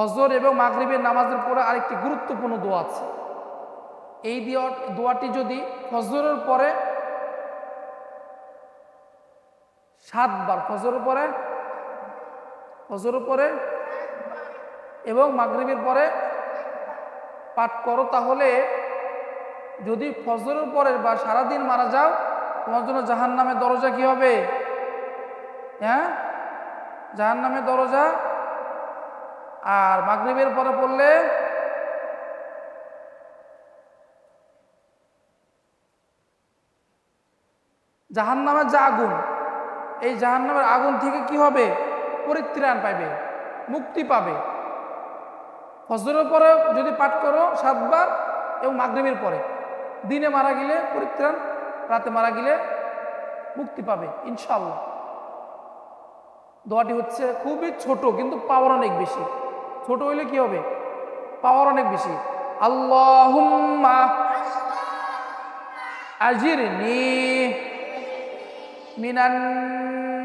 ফজর এবং মাগরিবের নামাজের পরে আরেকটি গুরুত্বপূর্ণ দোয়া আছে। এই দোয়া, দোয়াটি যদি ফজরের পরে সাতবার ফজরের পরে ফজরের পরে এবং মাগরিবের পরে পাঠ করো, তাহলে যদি ফজরের পরে বা সারাদিন মারা যাও, তোমার জন্য জাহান নামের দরজা কি হবে? হ্যাঁ? জাহান নামের দরজা আর মাগরিবের পরে পড়লে জাহান নামের যে আগুন, এই জাহান নামের আগুন থেকে কি হবে? পরিত্রাণ পাবে মুক্তি পাবে। ফজরের পরে যদি পাঠ করো সাতবার এবং মাগরিবের পরে, দিনে মারা গেলে পরিত্রাণ, রাতে মারা গেলে মুক্তি পাবে ইনশাল্লাহ দোয়াটি হচ্ছে খুবই ছোট, কিন্তু পাওয়ার অনেক বেশি। ছোট হইলে কি হবে? পাওয়ার অনেক বেশি। আল্লাহুম্মা আজিরনি মিনান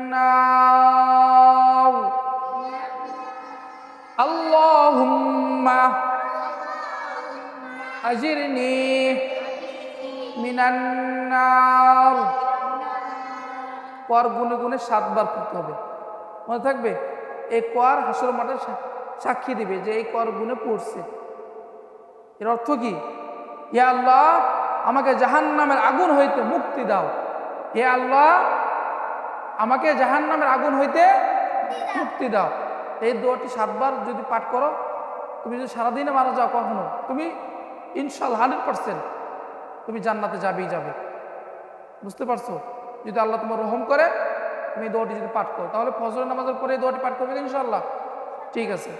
নার। আল্লাহুম্মা আজিরনি মিনান নার। পর গুনে গুনে সাতবার পড়তে হবে। মনে থাকবে? এই কর হাসর মাঠে সা- সাক্ষী দিবে যে এই কর গুনে পড়ছে। এর অর্থ কি? হে আল্লাহ, আমাকে জাহান নামের আগুন হইতে মুক্তি দাও। হে আল্লাহ, আমাকে জাহান নামের আগুন হইতে মুক্তি দাও। এই দোয়াটি সাতবার যদি পাঠ করো, তুমি যদি সারাদিনে মারা যাও কখনো, তুমি ইনশাল্লাহ হান্ড্রেড পার্সেন্ট তুমি জান্নাতে যাবেই যাবে। বুঝতে পারছ? যদি আল্লাহ তোমার রহম করে, তুমি এই দোয়াটি যদি পাঠ করো, তাহলে ফজরের নামাজের পরে এই দোয়াটি পাঠ করবে ইনশাল্লাহ। ঠিক আছে।